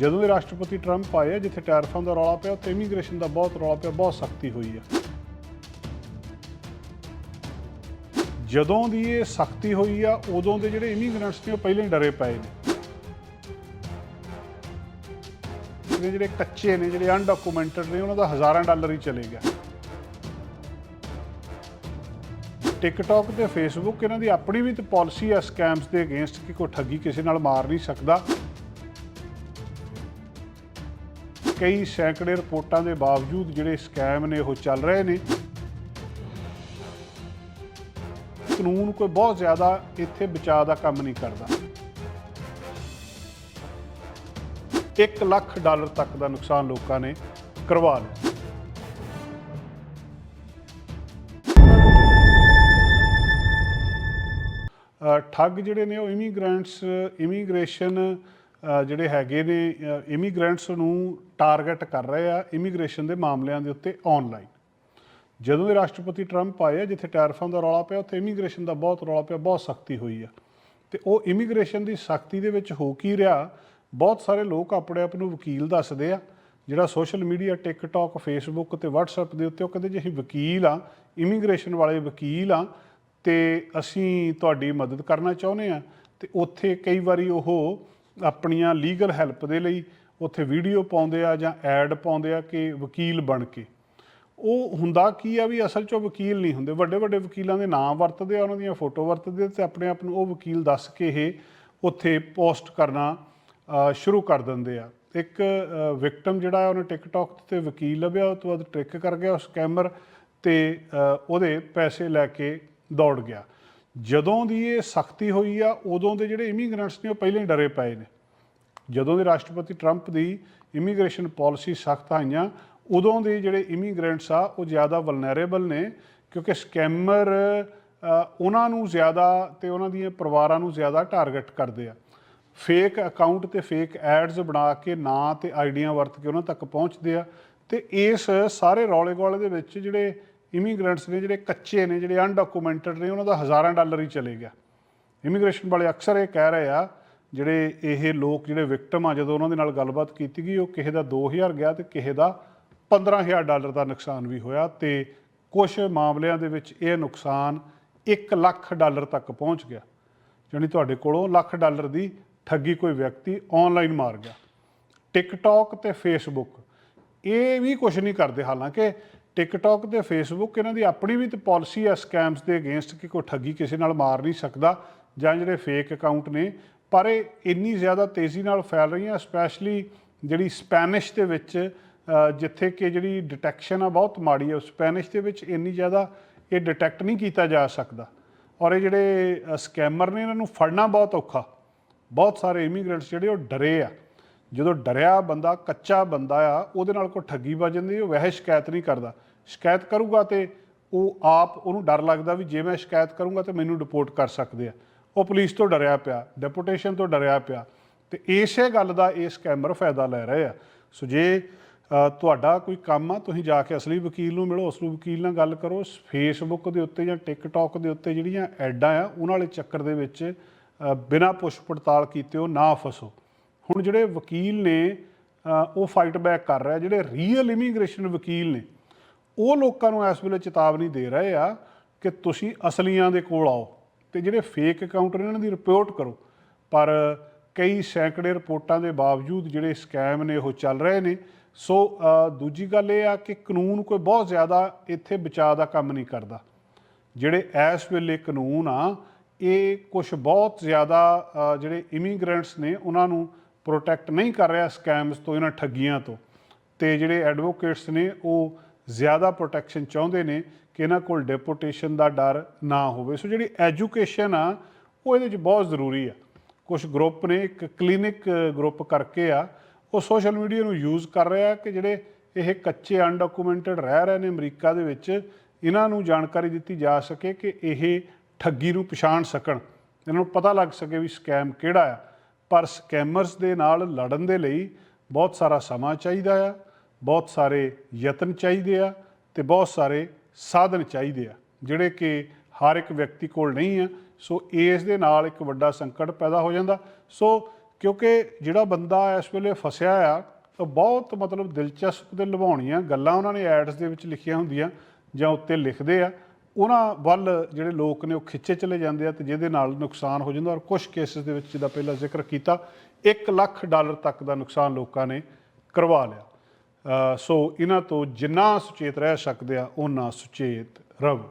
ਜਦੋਂ ਦੇ ਰਾਸ਼ਟਰਪਤੀ ਟਰੰਪ ਆਏ ਆ, ਜਿੱਥੇ ਟੈਰਫਾਂ ਦਾ ਰੌਲਾ ਪਿਆ, ਉੱਥੇ ਇਮੀਗ੍ਰੇਸ਼ਨ ਦਾ ਬਹੁਤ ਰੌਲਾ ਪਿਆ, ਬਹੁਤ ਸਖਤੀ ਹੋਈ ਆ। ਜਦੋਂ ਦੀ ਇਹ ਸਖਤੀ ਹੋਈ ਆ, ਉਦੋਂ ਦੇ ਜਿਹੜੇ ਇਮੀਗ੍ਰੈਂਟਸ ਨੇ, ਉਹ ਪਹਿਲਾਂ ਹੀ ਡਰੇ ਪਏ ਨੇ। ਜਿਹੜੇ ਜਿਹੜੇ ਕੱਚੇ ਨੇ, ਜਿਹੜੇ ਅਨਡਾਕੂਮੈਂਟਡ ਨੇ, ਉਹਨਾਂ ਦਾ ਹਜ਼ਾਰਾਂ ਡਾਲਰ ਹੀ ਚਲੇ ਗਿਆ। ਟਿਕਟੌਕ ਤੇ ਫੇਸਬੁੱਕ ਇਹਨਾਂ ਦੀ ਆਪਣੀ ਵੀ ਤੇ ਪਾਲਿਸੀ ਆ ਸਕੈਮਸ ਦੇ ਅਗੇਂਸਟ ਕਿ ਕੋਈ ਠੱਗੀ ਕਿਸੇ ਨਾਲ ਮਾਰ ਨਹੀਂ ਸਕਦਾ। ਕਈ ਸੈਂਕੜੇ ਰਿਪੋਰਟਾਂ ਦੇ ਬਾਵਜੂਦ ਜਿਹੜੇ ਸਕੈਮ ਨੇ, ਉਹ ਚੱਲ ਰਹੇ ਨੇ। ਕਾਨੂੰਨ ਕੋਈ ਬਹੁਤ ਜ਼ਿਆਦਾ ਇੱਥੇ ਬਚਾਅ ਦਾ ਕੰਮ ਨਹੀਂ ਕਰਦਾ। 1 ਲੱਖ ਡਾਲਰ ਤੱਕ ਦਾ ਨੁਕਸਾਨ ਲੋਕਾਂ ਨੇ ਕਰਵਾ ਲਿਆ। ਠੱਗ ਜਿਹੜੇ ਨੇ, ਉਹ ਇਮੀਗ੍ਰੈਂਟਸ ਇਮੀਗ੍ਰੇਸ਼ਨ ਜਿਹੜੇ ਹੈਗੇ ਨੇ ਇਮੀਗ੍ਰੈਂਟਸ ਨੂੰ ਟਾਰਗੇਟ ਕਰ ਰਹੇ ਆ ਇਮੀਗ੍ਰੇਸ਼ਨ ਦੇ ਮਾਮਲਿਆਂ ਦੇ ਉੱਤੇ ਆਨਲਾਈਨ ਜਦੋਂ ਦੇ ਰਾਸ਼ਟਰਪਤੀ ਟਰੰਪ ਆਏ ਆ, ਜਿੱਥੇ ਟੈਰਫਾਂ ਦਾ ਰੌਲਾ ਪਿਆ, ਉੱਥੇ ਇਮੀਗ੍ਰੇਸ਼ਨ ਦਾ ਬਹੁਤ ਰੌਲਾ ਪਿਆ, ਬਹੁਤ ਸਖਤੀ ਹੋਈ ਆ। ਤੇ ਉਹ ਇਮੀਗ੍ਰੇਸ਼ਨ ਦੀ ਸਖਤੀ ਦੇ ਵਿੱਚ ਹੋ ਕੀ ਰਿਹਾ, ਬਹੁਤ ਸਾਰੇ ਲੋਕ ਆਪਣੇ ਆਪ ਨੂੰ ਵਕੀਲ ਦੱਸਦੇ ਆ। ਜਿਹੜਾ ਸੋਸ਼ਲ ਮੀਡੀਆ ਟਿਕਟੌਕ ਫੇਸਬੁੱਕ ਤੇ WhatsApp ਦੇ ਉੱਤੇ ਉਹ ਕਹਿੰਦੇ ਜੇ ਅਸੀਂ ਵਕੀਲ ਆ ਇਮੀਗ੍ਰੇਸ਼ਨ ਵਾਲੇ ਵਕੀਲ ਆ, ਤੇ ਅਸੀਂ ਤੁਹਾਡੀ ਮਦਦ ਕਰਨਾ ਚਾਹੁੰਦੇ ਆ। ਤੇ ਉੱਥੇ ਕਈ ਵਾਰੀ ਉਹ ਆਪਣੀਆਂ ਲੀਗਲ ਹੈਲਪ ਦੇ ਲਈ ਉੱਥੇ ਵੀਡੀਓ ਪਾਉਂਦੇ ਆ ਜਾਂ ਐਡ ਪਾਉਂਦੇ ਆ ਕਿ ਵਕੀਲ ਬਣ ਕੇ। ਉਹ ਹੁੰਦਾ ਕੀ ਆ ਵੀ ਅਸਲ 'ਚ ਉਹ ਵਕੀਲ ਨਹੀਂ ਹੁੰਦੇ। ਵੱਡੇ ਵੱਡੇ ਵਕੀਲਾਂ ਦੇ ਨਾਮ ਵਰਤਦੇ ਆ, ਉਹਨਾਂ ਦੀਆਂ ਫੋਟੋ ਵਰਤਦੇ ਆ ਤੇ ਆਪਣੇ ਆਪ ਨੂੰ ਉਹ ਵਕੀਲ ਦੱਸ ਕੇ ਇਹ ਉੱਥੇ ਪੋਸਟ ਕਰਨਾ ਸ਼ੁਰੂ ਕਰ ਦਿੰਦੇ ਆ। ਇੱਕ ਵਿਕਟਮ ਜਿਹੜਾ ਹੈ ਉਹਨੇ ਟਿਕਟੌਕ ਤੇ ਵਕੀਲ ਲੱਭਿਆ, ਉਹ ਤੋਂ ਬਾਅਦ ਟ੍ਰਿਕ ਕਰ ਗਿਆ ਉਸ ਸਕੈਮਰ ਤੇ ਉਹਦੇ ਪੈਸੇ ਲੈ ਕੇ ਦੌੜ ਗਿਆ। ਜਦੋਂ ਦੀ ਇਹ ਸਖਤੀ ਹੋਈ ਆ, ਉਦੋਂ ਦੇ ਜਿਹੜੇ ਇਮੀਗ੍ਰੈਂਟਸ ਨੇ ਉਹ ਪਹਿਲਾਂ ਹੀ ਡਰੇ ਪਏ ਨੇ। ਜਦੋਂ ਦੇ ਰਾਸ਼ਟਰਪਤੀ ਟਰੰਪ ਦੀ ਇਮੀਗ੍ਰੇਸ਼ਨ ਪਾਲਿਸੀ ਸਖਤ ਆਈਆਂ, ਉਦੋਂ ਦੇ ਜਿਹੜੇ ਇਮੀਗ੍ਰੈਂਟਸ ਆ, ਉਹ ਜ਼ਿਆਦਾ ਵਲਨਰੇਬਲ ਨੇ, ਕਿਉਂਕਿ ਸਕੈਮਰ ਉਹਨਾਂ ਨੂੰ ਜ਼ਿਆਦਾ ਤੇ ਉਹਨਾਂ ਦੀਆਂ ਪਰਿਵਾਰਾਂ ਨੂੰ ਜ਼ਿਆਦਾ ਟਾਰਗੇਟ ਕਰਦੇ ਆ। ਫੇਕ ਅਕਾਊਂਟ ਤੇ ਫੇਕ ਐਡਸ ਬਣਾ ਕੇ, ਨਾਂ ਤੇ ਆਈਡੀਆਂ ਵਰਤ ਕੇ ਉਹਨਾਂ ਤੱਕ ਪਹੁੰਚਦੇ ਆ। ਤੇ ਇਸ ਸਾਰੇ ਰੌਲੇ ਗੋਲੇ ਦੇ ਵਿੱਚ ਜਿਹੜੇ ਇਮੀਗ੍ਰੈਂਟਸ ਨੇ ਜਿਹੜੇ ਕੱਚੇ ਨੇ, ਜਿਹੜੇ ਅਨਡਾਕੂਮੈਂਟਡ ਨੇ, ਉਹਨਾਂ ਦਾ ਹਜ਼ਾਰਾਂ ਡਾਲਰ ਹੀ ਚਲੇ ਗਿਆ। ਇਮੀਗ੍ਰੇਸ਼ਨ ਵਾਲੇ ਅਕਸਰ ਇਹ ਕਹਿ ਰਹੇ ਆ, ਜਿਹੜੇ ਇਹ ਲੋਕ, ਜਿਹੜੇ ਵਿਕਟਮ ਆ, ਜਦੋਂ ਉਹਨਾਂ ਦੇ ਨਾਲ ਗੱਲਬਾਤ ਕੀਤੀ ਗਈ, ਉਹ ਕਿਸੇ ਦਾ 2000 ਗਿਆ ਤੇ ਕਿਸੇ ਦਾ 15000 ਡਾਲਰ ਦਾ ਨੁਕਸਾਨ ਵੀ ਹੋਇਆ ਤੇ ਕੁਝ ਮਾਮਲਿਆਂ ਦੇ ਵਿੱਚ ਇਹ ਨੁਕਸਾਨ 1 ਲੱਖ ਡਾਲਰ ਤੱਕ ਪਹੁੰਚ ਗਿਆ। ਜਾਣੀ ਤੁਹਾਡੇ ਕੋਲੋਂ ਲੱਖ ਡਾਲਰ ਦੀ ਠੱਗੀ ਕੋਈ ਵਿਅਕਤੀ ਆਨਲਾਈਨ ਮਾਰ ਗਿਆ। ਟਿਕਟੌਕ ਤੇ ਫੇਸਬੁੱਕ ਇਹ ਵੀ ਕੁਝ ਨਹੀਂ ਕਰਦੇ, ਹਾਲਾਂਕਿ ਟਿਕਟੌਕ ਤੇ ਫੇਸਬੁੱਕ ਇਹਨਾਂ ਦੀ ਆਪਣੀ ਵੀ ਤੇ ਪਾਲਿਸੀ ਆ ਸਕੈਮਸ ਦੇ ਅਗੇਂਸਟ ਕਿ ਕੋਈ ਠੱਗੀ ਕਿਸੇ ਨਾਲ ਮਾਰ ਨਹੀਂ ਸਕਦਾ ਜਾਂ ਜਿਹੜੇ ਫੇਕ ਅਕਾਊਂਟ ਨੇ। ਪਰ ਇਹ ਇੰਨੀ ਜ਼ਿਆਦਾ ਤੇਜ਼ੀ ਨਾਲ ਫੈਲ ਰਹੀਆਂ ਸਪੈਸ਼ਲੀ ਜਿਹੜੀ ਸਪੈਨਿਸ਼ ਦੇ ਵਿੱਚ ਜਿੱਥੇ ਕਿ ਜਿਹੜੀ ਡਿਟੈਕਸ਼ਨ ਆ ਬਹੁਤ ਮਾੜੀ ਹੈ ਸਪੈਨਿਸ਼ ਦੇ ਵਿੱਚ ਇੰਨੀ ਜ਼ਿਆਦਾ ਇਹ ਡਿਟੈਕਟ ਨਹੀਂ ਕੀਤਾ ਜਾ ਸਕਦਾ। ਔਰ ਇਹ ਜਿਹੜੇ ਸਕੈਮਰ ਨੇ ਇਹਨਾਂ ਨੂੰ ਫੜਨਾ ਬਹੁਤ ਔਖਾ। ਬਹੁਤ ਸਾਰੇ ਇਮੀਗ੍ਰੈਂਟਸ ਜਿਹੜੇ ਉਹ ਡਰੇ ਆ। ਜਦੋਂ ਡਰਿਆ ਬੰਦਾ, ਕੱਚਾ ਬੰਦਾ ਆ, ਉਹਦੇ ਨਾਲ ਕੋਈ ਠੱਗੀ ਵੱਜ ਜਾਂਦੀ ਉਹ ਵੈਸੇ ਸ਼ਿਕਾਇਤ ਨਹੀਂ ਕਰਦਾ। ਸ਼ਿਕਾਇਤ ਕਰੂਗਾ ਤੇ ਉਹ ਆਪ ਉਹਨੂੰ ਡਰ ਲੱਗਦਾ ਵੀ ਜੇ ਮੈਂ ਸ਼ਿਕਾਇਤ ਕਰੂੰਗਾ ਤੇ ਮੈਨੂੰ ਰਿਪੋਰਟ ਕਰ ਸਕਦੇ ਆ। ਉਹ ਪੁਲਿਸ ਤੋਂ ਡਰਿਆ ਪਿਆ ਡੈਪੂਟੇਸ਼ਨ ਤੋਂ ਡਰਿਆ ਪਿਆ। ਤੇ ਇਸੇ ਗੱਲ ਦਾ ਇਹ ਸਕੈਮਰ ਫਾਇਦਾ ਲੈ ਰਹੇ ਆ। ਸੋ ਜੇ ਤੁਹਾਡਾ ਕੋਈ ਕੰਮ ਆ, ਤੁਸੀਂ ਜਾ ਕੇ ਅਸਲੀ ਵਕੀਲ ਨੂੰ ਮਿਲੋ, ਅਸਲੀ ਵਕੀਲ ਨਾਲ ਗੱਲ ਕਰੋ ਫੇਸਬੁੱਕ ਦੇ ਉੱਤੇ ਜਾਂ ਟਿਕਟੌਕ ਦੇ ਉੱਤੇ ਜਿਹੜੀਆਂ ਐਡਾਂ ਆ, ਉਹਨਾਂ ਵਾਲੇ ਚੱਕਰ ਦੇ ਵਿੱਚ ਬਿਨਾਂ ਪੁੱਛ ਪੜਤਾਲ ਕੀਤੇ ਉਹ ਨਾ ਫਸੋ। ਹੁਣ ਜਿਹੜੇ ਵਕੀਲ ਨੇ ਉਹ ਫਾਈਟ ਬੈਕ ਕਰ ਰਿਹਾ ਜਿਹੜੇ ਰੀਅਲ ਇਮੀਗ੍ਰੇਸ਼ਨ ਵਕੀਲ ਨੇ, ਉਹ ਲੋਕਾਂ ਨੂੰ ਇਸ ਵੇਲੇ ਚੇਤਾਵਨੀ ਦੇ ਰਹੇ ਆ ਕਿ ਤੁਸੀਂ ਅਸਲੀਆਂ ਦੇ ਕੋਲ ਆਓ ਤੇ ਜਿਹੜੇ ਫੇਕ ਅਕਾਊਂਟ ਨੇ ਉਹਨਾਂ ਦੀ ਰਿਪੋਰਟ ਕਰੋ। ਪਰ ਕਈ ਸੈਂਕੜੇ ਰਿਪੋਰਟਾਂ ਦੇ ਬਾਵਜੂਦ ਜਿਹੜੇ ਸਕੈਮ ਨੇ, ਉਹ ਚੱਲ ਰਹੇ ਨੇ। ਸੋ ਦੂਜੀ ਗੱਲ ਇਹ ਆ ਕਿ ਕਾਨੂੰਨ ਕੋਈ ਬਹੁਤ ਜ਼ਿਆਦਾ ਇੱਥੇ ਬਚਾਅ ਦਾ ਕੰਮ ਨਹੀਂ ਕਰਦਾ। ਜਿਹੜੇ ਇਸ ਵੇਲੇ ਕਾਨੂੰਨ ਆ, ਇਹ ਕੁਝ ਬਹੁਤ ਜ਼ਿਆਦਾ ਜਿਹੜੇ ਇਮੀਗ੍ਰੈਂਟਸ ਨੇ, ਉਹਨਾਂ ਨੂੰ ਪ੍ਰੋਟੈਕਟ ਨਹੀਂ ਕਰ ਰਿਹਾ ਸਕੈਮਸ ਤੋਂ, ਇਹਨਾਂ ਠੱਗੀਆਂ ਤੋਂ। ਤੇ ਜਿਹੜੇ ਐਡਵੋਕੇਟਸ ਨੇ, ਉਹ ਜ਼ਿਆਦਾ ਪ੍ਰੋਟੈਕਸ਼ਨ ਚਾਹੁੰਦੇ ਨੇ ਕਿ ਇਹਨਾਂ ਕੋਲ ਡੈਪੂਟੇਸ਼ਨ ਦਾ ਡਰ ਨਾ ਹੋਵੇ। ਸੋ ਜਿਹੜੀ ਐਜੂਕੇਸ਼ਨ ਆ, ਉਹ ਇਹਦੇ ਵਿੱਚ ਬਹੁਤ ਜ਼ਰੂਰੀ ਆ। ਕੁਝ ਗਰੁੱਪ ਨੇ, ਇੱਕ ਕਲੀਨਿਕ ਗਰੁੱਪ ਕਰਕੇ ਆ, ਉਹ ਸੋਸ਼ਲ ਮੀਡੀਆ ਨੂੰ ਯੂਜ਼ ਕਰ ਰਿਹਾ ਕਿ ਜਿਹੜੇ ਇਹ ਕੱਚੇ ਅਨਡਾਕੂਮੈਂਟਡ ਰਹਿ ਰਹੇ ਨੇ ਅਮਰੀਕਾ ਦੇ ਵਿੱਚ, ਇਹਨਾਂ ਨੂੰ ਜਾਣਕਾਰੀ ਦਿੱਤੀ ਜਾ ਸਕੇ ਕਿ ਇਹ ਠੱਗੀ ਨੂੰ ਪਛਾਣ ਸਕਣ। ਇਹਨਾਂ ਨੂੰ ਪਤਾ ਲੱਗ ਸਕੇ ਵੀ ਸਕੈਮ ਕਿਹੜਾ ਆ। ਪਰ ਸਕੈਮਰਸ ਦੇ ਨਾਲ ਲੜਨ ਦੇ ਲਈ ਬਹੁਤ ਸਾਰਾ ਸਮਾਂ ਚਾਹੀਦਾ ਆ, ਬਹੁਤ ਸਾਰੇ ਯਤਨ ਚਾਹੀਦੇ ਆ ਤੇ ਬਹੁਤ ਸਾਰੇ ਸਾਧਨ ਚਾਹੀਦੇ ਆ, ਜਿਹੜੇ ਕਿ ਹਰ ਇੱਕ ਵਿਅਕਤੀ ਕੋਲ ਨਹੀਂ ਆ। ਸੋ ਇਸ ਦੇ ਨਾਲ ਇੱਕ ਵੱਡਾ ਸੰਕਟ ਪੈਦਾ ਹੋ ਜਾਂਦਾ। ਸੋ ਕਿਉਂਕਿ ਜਿਹੜਾ ਬੰਦਾ ਇਸ ਵੇਲੇ ਫਸਿਆ ਆ ਉਹ ਬਹੁਤ ਮਤਲਬ ਦਿਲਚਸਪ ਤੇ ਲੁਭਾਉਣੀਆਂ ਗੱਲਾਂ ਉਹਨਾਂ ਨੇ ਐਡਸ ਦੇ ਵਿੱਚ ਲਿਖੀਆਂ ਹੁੰਦੀਆਂ ਜਾਂ ਉੱਤੇ ਲਿਖਦੇ ਆ। ਉਹਨਾਂ ਵੱਲ ਜਿਹੜੇ ਲੋਕ ਨੇ ਉਹ ਖਿੱਚੇ ਚਲੇ ਜਾਂਦੇ ਆ ਤੇ ਜਿਹਦੇ ਨਾਲ ਨੁਕਸਾਨ ਹੋ ਜਾਂਦਾ ਔਰ ਕੁਝ ਕੇਸਿਸ ਦੇ ਵਿੱਚ ਜਿਹਦਾ ਪਹਿਲਾਂ ਜ਼ਿਕਰ ਕੀਤਾ 1 ਲੱਖ ਡਾਲਰ ਤੱਕ ਦਾ ਨੁਕਸਾਨ ਲੋਕਾਂ ਨੇ ਕਰਵਾ ਲਿਆ। ਸੋ ਇਹਨਾਂ ਤੋਂ ਜਿੰਨਾ ਸੁਚੇਤ ਰਹਿ ਸਕਦੇ ਆ ਉਹਨਾਂ ਸੁਚੇਤ ਰਹੋ।